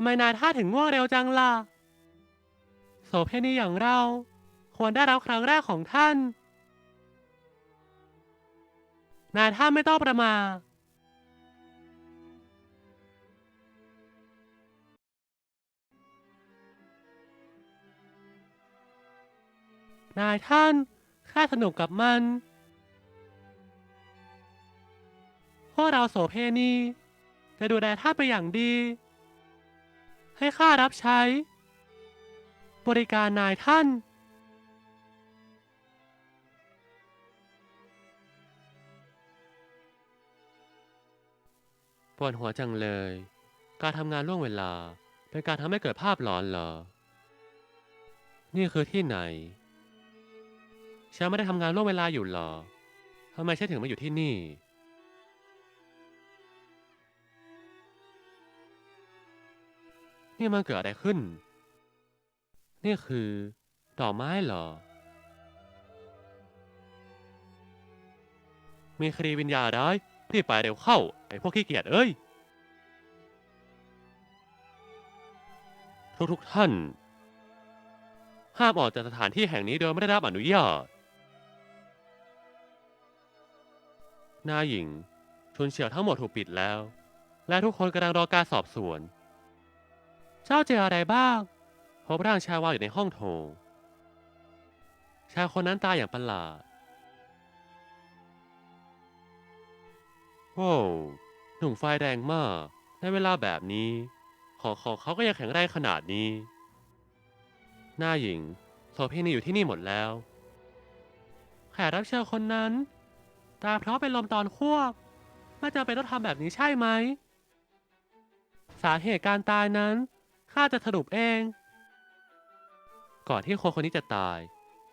ำไมนายท่าถึงง่วงเร็วจังล่ะ โสเพณีอย่างเรา ควรได้รับครั้งแรกของท่าน นายท่านไม่ต้องประมาทนายท่านแค่สนุกกับมัน พวกเราโสเพณีจะดูแลท่านไปอย่างดี ให้ข้ารับใช้ บริการนายท่าน ปวดหัวจังเลย การทำงานล่วงเวลาเป็นการทำให้เกิดภาพหลอนเหรอ นี่คือที่ไหน ฉันไม่ได้ทำงานล่วงเวลาอยู่หรอทำไมฉันถึงมาอยู่ที่นี่ นี่มันเกิดอะไรขึ้น นี่คือดอกไม้เหรอ มีคดีวิญญาณร้ายรีบไปเร็วเข้า ไอ้พวกขี้เกียจเอ้ย ทุกๆท่าน ห้ามออกจากสถานที่แห่งนี้โดยไม่ได้รับอนุญาตน้าหญิงชุนเฉียวทั้งหมดถูกปิดแล้ว และทุกคนกำลังรอการสอบสวน เจ้าเจออะไรบ้าง พบร่างชายวางอยู่ในห้องโถง ชายคนนั้นตายอย่างประหลาดโว้วหนุ่มไฟแดงมาก ในเวลาแบบนี้ ของของเขาก็ยังแข็งแรงขนาดนี้ หน้าหญิงโสเภณีอยู่ที่นี่หมดแล้ว แขกรับเชิญคนนั้น ตายเพราะเป็นลมตอนควบไม่จำเป็นต้องทำแบบนี้ใช่ไหม สาเหตุการตายนั้น ข้าจะสรุปเอง ก่อนที่คนคนนี้จะตาย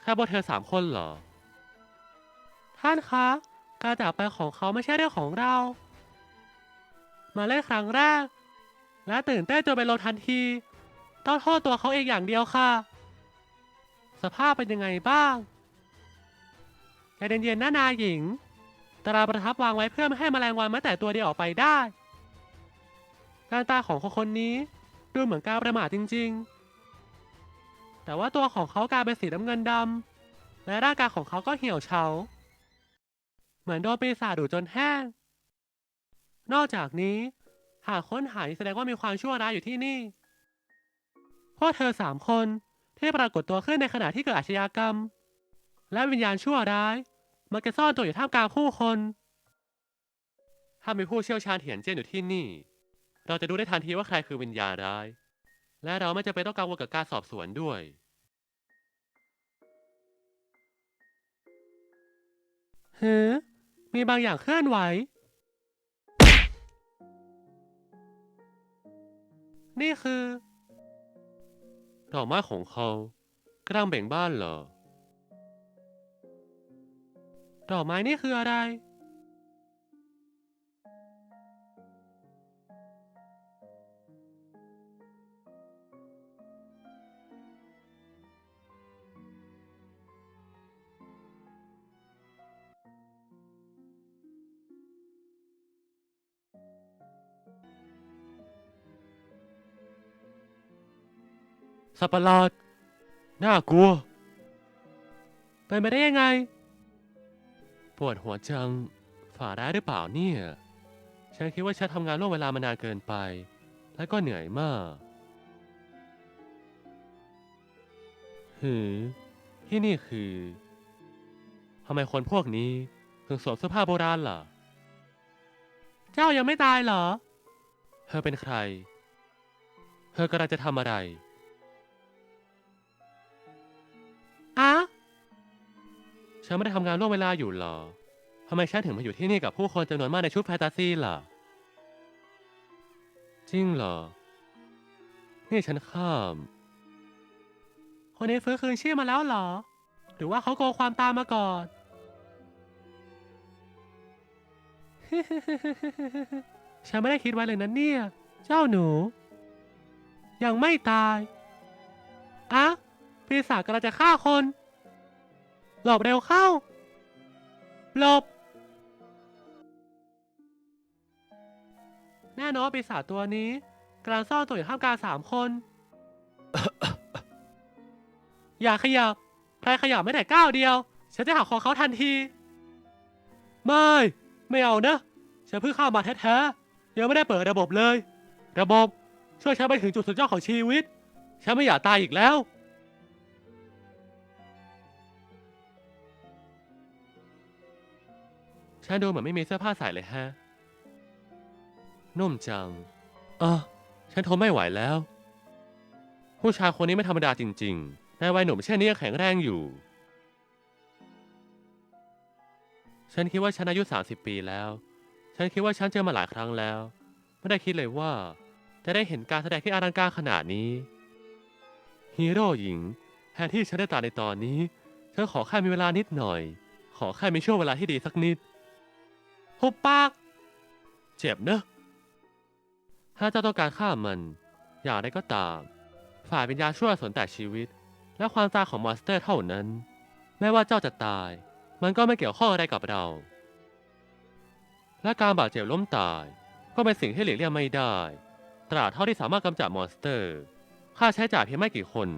แค่พวกเธอสามคนเหรอ ท่านคะ การจากไปของเขาไม่ใช่เรื่องของเรา มาเล่นครั้งแรก และตื่นเต้นจนเป็นลมทันที ต้องโทษตัวเขาเองอย่างเดียวค่ะ สภาพเป็นยังไงบ้างใจเย็นๆนะนายหญิง ตราประทับวางไว้เพื่อไม่ให้แมลงวันแม้แต่ตัวเดียวออกไปได้ การตายของคนคนนี้ ดูเหมือนการประมาทจริง ๆ แต่ว่าตัวของเขากลายเป็นสีน้ำเงินดำและร่างกายของเขาก็เหี่ยวเฉา เหมือนโดนปีศาจดูดจนแห้ง นอกจากนี้ หากค้นหาแสดงว่ามีความชั่วร้ายอยู่ที่นี่ พวกเธอสามคนที่ปรากฏตัวขึ้นในขณะที่เกิดอาชญากรรม และวิญญาณชั่วร้ายมักจะซ่อนตัวอยู่ท่ามกลางผู้คน ถ้ามีผู้เชี่ยวชาญเถียนเจี้ยนอยู่ที่นี่ เราจะดูได้ทันทีว่าใครคือวิญญาณร้าย และเราไม่จำเป็นต้องกังวลกับการสอบสวนด้วย เฮ้มีบางอย่างเคลื่อนไหว นี่คือดอกไม้ของเขากำลังเบ่งบ้านเหรอดอกไม้นี่คืออะไร สัตว์ประหลาด น่ากลัว เป็นไปได้ยังไง ปวดหัวจัง ฝ่าได้หรือเปล่าเนี่ย ฉันคิดว่าฉันทำงานล่วงเวลามานานเกินไป และก็เหนื่อยมาก หือ ที่นี่คือทำไมคนพวกนี้ถึงสวมเสื้อผ้าโบราณล่ะ เจ้ายังไม่ตายเหรอ เธอเป็นใคร เธอกำลังจะทำอะไร ฉันไม่ได้ทำงานล่วงเวลาอยู่หรอทำไมฉันถึงมาอยู่ที่นี่กับผู้คนจำนวนมากในชุดแฟนตาซีล่ะ จริงเหรอ นี่ฉันข้าม คนนี้ฟื้นคืนชีพมาแล้วเหรอ หรือว่าเขาโกงความตามมาก่อน ฉันไม่ได้คิดไว้เลยนะเนี่ย เจ้าหนู ยังไม่ตาย อะปีศาจกำลังจะฆ่าคน หลบเร็วเข้า หลบ แน่นอนปีศาจตัวนี้กำลังซ่อนตัวอยู่ท่ามกลางสามคน อย่าขยับ ใครขยับไม่แต่ก้าวเดียว ฉันจะหักคอเขาทันที ไม่ ไม่เอานะ ฉันเพิ่งเข้ามาแท้ๆ ยังไม่ได้เปิดระบบเลย ระบบช่วยฉันไปถึงจุดสุดยอดของชีวิต ฉันไม่อยากตายอีกแล้ว ฉันดูเหมือนไม่มีเสื้อผ้าใส่เลยฮะ นุ่มจังเออฉันทนไม่ไหวแล้ว ผู้ชายคนนี้ไม่ธรรมดาจริงๆในวัยหนุ่มเช่นนี้ยังแข็งแรงอยู่ ฉันคิดว่าฉันอายุ 30 ปีแล้ว ฉันคิดว่าฉันเจอมาหลายครั้งแล้ว ไม่ได้คิดเลยว่า จะได้เห็นการแสดงที่อลังการขนาดนี้ ฮีโร่หญิงแทนที่ฉันได้ตาในตอนนี้ฉันขอแค่มีเวลานิดหน่อย ขอแค่มีช่วงเวลาที่ดีสักนิด หุบปาก เจ็บเนอะ ถ้าเจ้าต้องการฆ่ามัน อย่างไรก็ตาม ฝ่ายวิญญาณชั่วสนแต่ชีวิต และความตายของมอนสเตอร์เท่านั้นแม้ว่าเจ้าจะตาย มันก็ไม่เกี่ยวข้องอะไรกับเรา และการบาดเจ็บล้มตาย ก็เป็นสิ่งที่หลีกเลี่ยงไม่ได้ ตราบเท่าที่สามารถกำจัดมอนสเตอร์ ค่าใช้จ่ายเพียงไม่กี่คน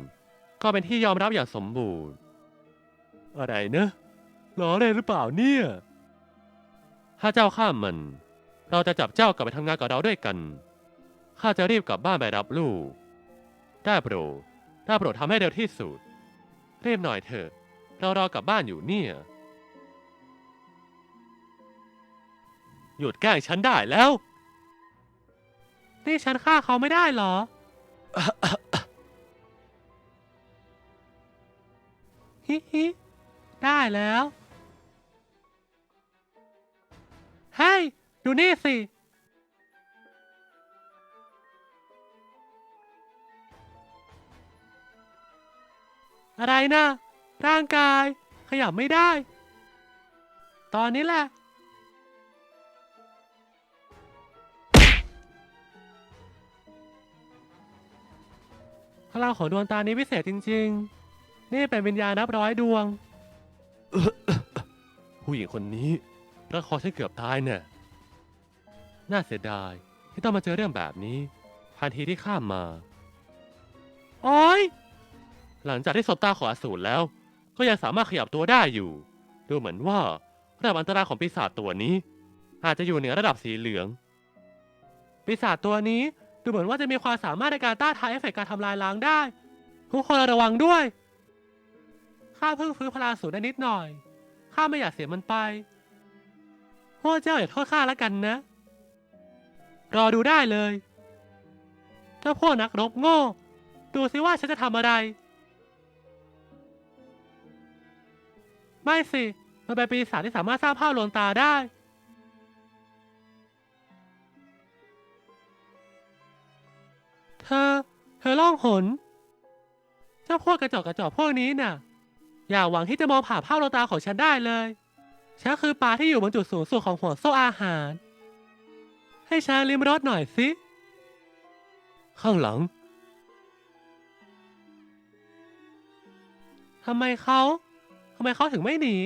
ก็เป็นที่ยอมรับอย่างสมบูรณ์ อะไรเนอะล้อเล่นหรือเปล่าเนี่ย ถ้าเจ้าข้ามมัน เราจะจับเจ้ากลับไปทำงานกับเราด้วยกัน ข้าจะรีบกลับบ้านไปรับลูก ได้โปรดได้โปรดทำให้เร็วที่สุด เรีบหน่อยเถอะ เรารอกลับบ้านอยู่เนี่ย หยุดแกล้งฉันได้แล้ว นี่ฉันฆ่าเขาไม่ได้เหรอ ฮิฮิได้แล้ว เฮ้ยดูนี่สิ อะไรนะ ร่างกาย ขยับไม่ได้ ตอนนี้แหละ พลังของดวงตานี้พิเศษจริง ๆ นี่เป็นวิญญาณนับร้อยดวง ผู้หญิงคนนี้ รักคอฉันเกือบตายเนี่ย น่าเสียดายที่ต้องมาเจอเรื่องแบบนี้ทันทีที่ข้ามมาโอ้ยหลังจากที่สบตาของอสูรแล้ว ก็ยังสามารถขยับตัวได้อยู่ ดูเหมือนว่าระดับอันตรายของปีศาจตัวนี้ อาจจะอยู่เหนือระดับสีเหลือง ปีศาจตัวนี้ดูเหมือนว่าจะมีความสามารถในการต้านทานเอฟเฟกต์การทำลายล้างได้ ทุกคนระวังด้วย ข้าเพิ่งฟื้นพลังสูรได้นิดหน่อย ข้าไม่อยากเสียมันไป พวกเจ้าอย่าโทษข้าแล้วกันนะ รอดูได้เลยเจ้าพวกนักรบโง่ ดูสิว่าฉันจะทำอะไร ไม่สิ มันเป็นปีศาจที่สามารถสร้างภาพลวงตาได้ เธอ เธอล่องหน เจ้าพวกกระจอกกระจอกพวกนี้น่ะ อย่าหวังที่จะมองผ่านภาพลวงตาของฉันได้เลย ฉันคือปลาที่อยู่บนจุดสูงสุดของหัวโซ่อาหาร ให้ฉันลิมรสหน่อยสิ ข้างหลังทำไมเขาทำไมเขาถึงไม่หนี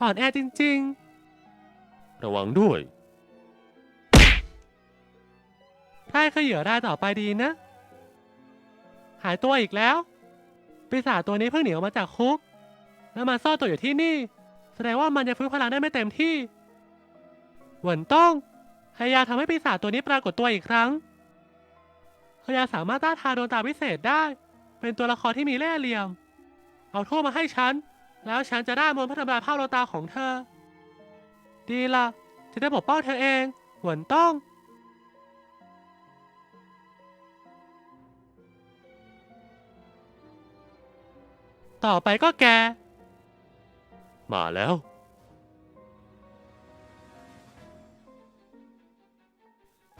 อ่อนแอจริง ๆ ระวังด้วยถ้าให้เหยื่อได้ต่อไปดีนะ หายตัวอีกแล้วปีศาจตัวนี้เพิ่งหนีออกมาจากคุก แล้วมาซ่อนตัวอยู่ที่นี่ แสดงว่ามันยังฟื้นพลังได้ไม่เต็มที่หวนต้องพยายามทำให้ปีศาจตัวนี้ปรากฏตัวอีกครั้งพยายาสามารถต้านทานดวงตาพิเศษได้ เป็นตัวละครที่มีเล่ห์เหลี่ยม เอาโทษมาให้ฉัน แล้วฉันจะได้มนต์พัฒนาภาพดวงตาของเธอ ดีละจะได้ปกป้องเธอเอง หวนต้อง ต่อไปก็แก มาแล้ว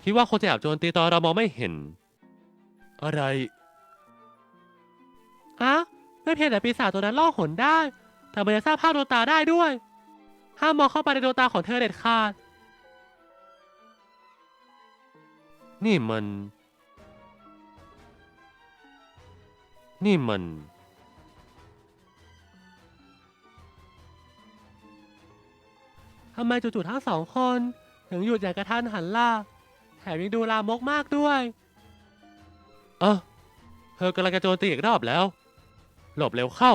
คิดว่าคนจะแอบโจมตีตอนเรามองไม่เห็น อะไรอะไม่เพียงแต่ปีศาจตัวนั้นล่องหนได้ แต่มันยังสร้างภาพดวงตาได้ด้วย ห้ามมองเข้าไปในดวงตาของเธอเด็ดขาด นี่มัน นี่มัน ทำไมจู่ๆทั้งสองคน ถึงหยุดอย่างกระทันหันล่ะ แถมยังดูลามกมากด้วย เออเธอกำลังจะโจมตีอีกรอบแล้ว หลบเร็วเข้า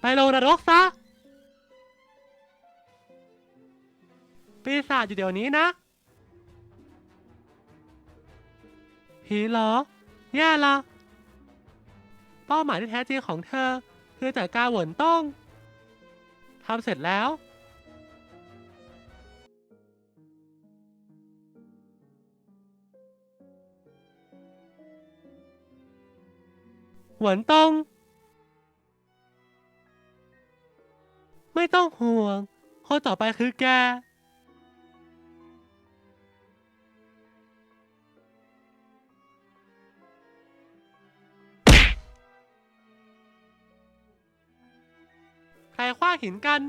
ไปลงนรกซะ ปีศาจอยู่เดี๋ยวนี้นะ ผีเหรอ แย่ละ เป้าหมายที่แท้จริงของเธอ คือจัดการหวนต้อง ทำเสร็จแล้ว หวนต้องไม่ต้องห่วง คนต่อไปคือแก ใครคว้าหินกัน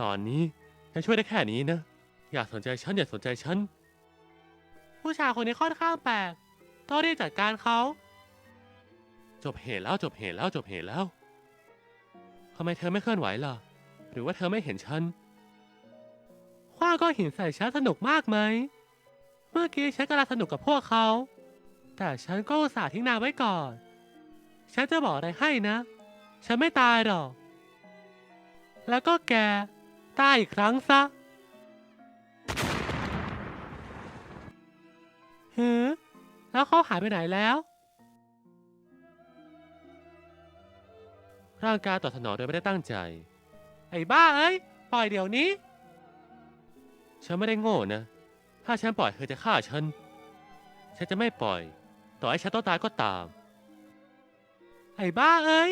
ตอนนี้ฉันช่วยได้แค่นี้นะ อยากสนใจฉัน อย่าสนใจฉัน ผู้ชายคนนี้ค่อนข้างแปลกต้องรีบจัดการเขา จบเหตุแล้วจบเหตุแล้วจบเหตุแล้วทำไมเธอไม่เคลื่อนไหวล่ะ หรือว่าเธอไม่เห็นฉันคว้าก้อนหินใส่ฉันสนุกมากไหม เมื่อกี้ฉันกำลังสนุกกับพวกเขา แต่ฉันก็อุตส่าห์ทิ้งนางไว้ก่อน ฉันจะบอกอะไรให้นะ ฉันไม่ตายหรอก แล้วก็แก ตายอีกครั้งซะหือแล้วเขาหายไปไหนแล้ว ร่างกายตอบสนองโดยไม่ได้ตั้งใจ ไอ้บ้าเอ้ย ปล่อยเดี๋ยวนี้ ฉันไม่ได้โง่นะ ถ้าฉันปล่อยเธอจะฆ่าฉัน ฉันจะไม่ปล่อย ต่อให้ฉันต้องตายก็ตาม ไอ้บ้าเอ้ย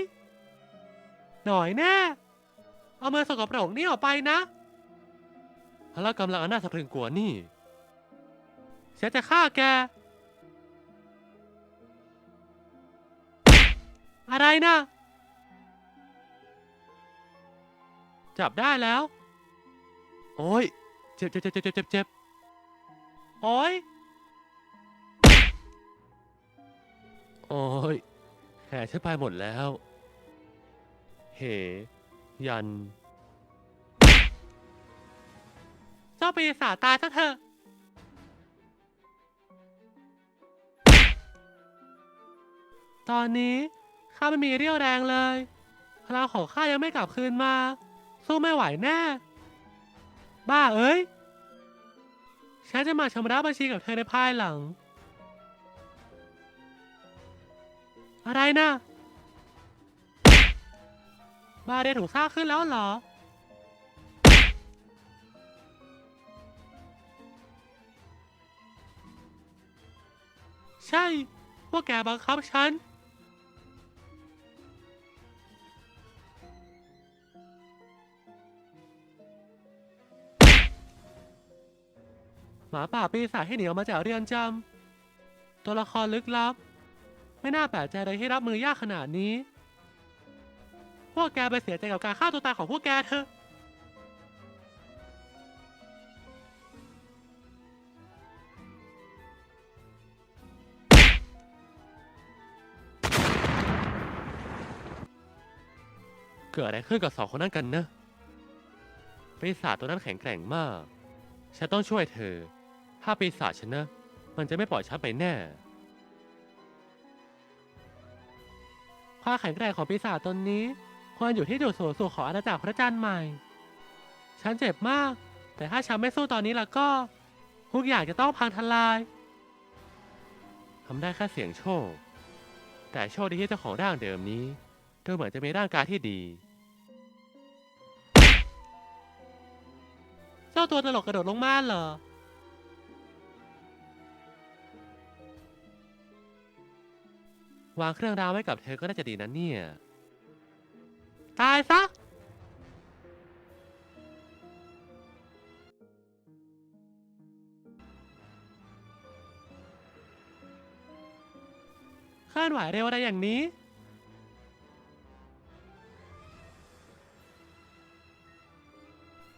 หน่อยแน่ เอามือสกปรกนี่ออกไปนะพละกำลังอันน่าสะพรึงกลัวนี่ ฉันจะฆ่าแก อะไรนะ จับได้แล้ว โอ้ย เจ็บเจ็บเจ็บเจ็บเจ็บเจ็บโอ้ย โอ้ยแผลฉันไปหมดแล้วเหยัน เจ้าปีศาจตายซะเถอะ ตอนนี้ข้าไม่มีเรี่ยวแรงเลยพลังของข้ายังไม่กลับคืนมา สู้ไม่ไหวแน่ บ้าเอ้ย ฉันจะมาชำระบัญชีกับเธอในภายหลัง อะไรนะบาเดนถูกสร้างขึ้นแล้วเหรอ ใช่ พวกแกบังคับฉัน มาป่าปีศาจให้เหนีออกมาจากเรือนจำตัวละครลึกลับ ไม่น่าแปลกใจเลยที่รับมือยากขนาดนี้ พวกแกไปเสียใจกับการฆ่าตัวตายของพวกแกเถอะเกิดอะไรขึ้นกับสองคนนั้นกันนะปีศาจตัวนั้นแข็งแกร่งมาก ฉันต้องช่วยเธอ ถ้าปีศาจชนะ มันจะไม่ปล่อยฉันไปแน่ความแข็งแกร่งของปีศาจตนนี้ ควรอยู่ที่จุดสูงสุดของอาณาจักรพระจันทร์ใหม่ ฉันเจ็บมาก แต่ถ้าฉันไม่สู้ตอนนี้แล้วก็ทุกอย่างจะต้องพังทลายทำได้แค่เสี่ยงโชค แต่โชคดีที่เจ้าของร่างเดิมนี้ดูเหมือนจะมีร่างกายที่ดี เจ้าตัวตลกกระโดดลงมาเหรอ วางเครื่องรางไว้กับเธอก็น่าจะดีนะเนี่ย ตายซะ เคลื่อนไหวเร็วอะไรอย่างนี้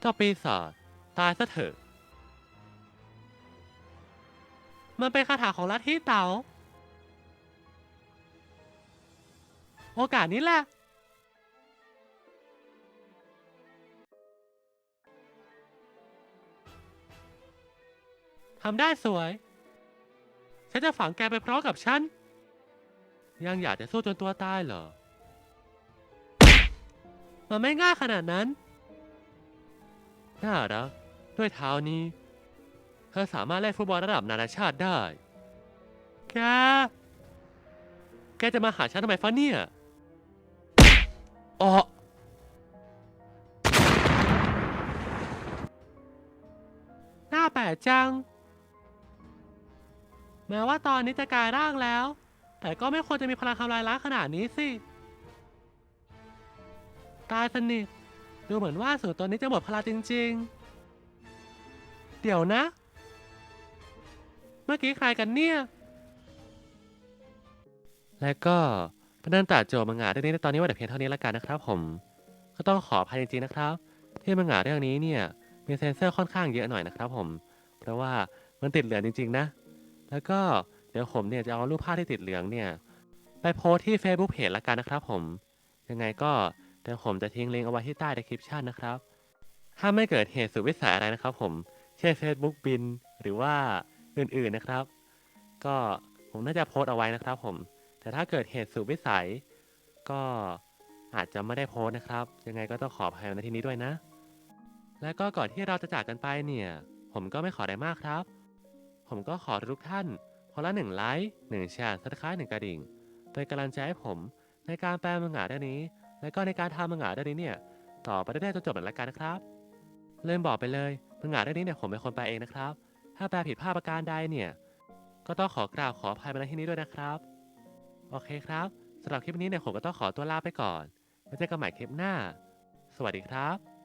เจ้าปีศาจตายซะเถอะ มันเป็นคาถาของลัทธิเต๋า โอกาสนี้แหละทำได้สวย ฉันจะฝังแกไปพร้อมกับฉัน ยังอยากจะสู้จนตัวตายเหรอ มันไม่ง่ายขนาดนั้น น่ารัก ด้วยเท้านี้ เธอสามารถเล่นฟุตบอลระดับนานาชาติได้ แก แกจะมาหาฉันทำไมฟะเนี่ย ออหน้าแปลกจัง แม้ว่าตอนนี้จะกลายร่างแล้ว แต่ก็ไม่ควรจะมีพลังทำลายล้างขนาดนี้สิ ตายสนิท ดูเหมือนว่าสูตรตัวนี้จะหมดพลังจริง ๆ เดี๋ยวนะ เมื่อกี้ใครกันเนี่ย และก็ เป็นนันตัดโจมังงะเรื่องนี้ในตอนนี้ว่าแต่เพียงเท่านี้แล้วกันนะครับผม ก็ต้องขออภัยจริงๆนะครับ ที่มังงะเรื่องนี้เนี่ยมีเซนเซอร์ค่อนข้างเยอะหน่อยนะครับผม เพราะว่ามันติดเหลืองจริง ๆ นะ แล้วก็เดี๋ยวผมเนี่ยจะเอารูปภาพที่ติดเหลืองเนี่ยไปโพสที่ Facebook Page ละกันนะครับผม ยังไงก็เดี๋ยวผมจะทิ้งลิงก์เอาไว้ที่ใต้ description นะครับ ถ้าไม่เกิดเหตุสุดวิสัยอะไรนะครับผม เช่น Facebook บินหรือว่าอื่นๆนะครับ ก็ผมน่าจะโพสเอาไว้นะครับผม แต่ถ้าเกิดเหตุสุดวิสัย ก็อาจจะไม่ได้โพสนะครับ ยังไงก็ต้องขออภัยในที่นี้ด้วยนะ และก็ก่อนที่เราจะจากกันไปเนี่ย ผมก็ไม่ขอได้มากครับ ผมก็ขอทุกท่านคนละหนึ่งไลค์หนึ่งแชร์สับสไครต์หนึ่งกระดิ่งเป็นกำลังใจให้ผมในการแปลมังงะเรื่องนี้ และก็ในการทำมังงะเรื่องนี้เนี่ยต่อไปได้จนจบเลยละกันนะครับเริ่มบอกไปเลยมังงะเรื่องนี้เนี่ยผมเป็นคนแปลเองนะครับ ถ้าแปลผิดพลาดประการใดเนี่ย ก็ต้องขอกราบขออภัยมาณที่นี้ด้วยนะครับ โอเคครับสำหรับคลิปนี้เนี่ยผมก็ต้องขอตัวลาไปก่อนไว้เจอกันใหม่คลิปหน้า สวัสดีครับ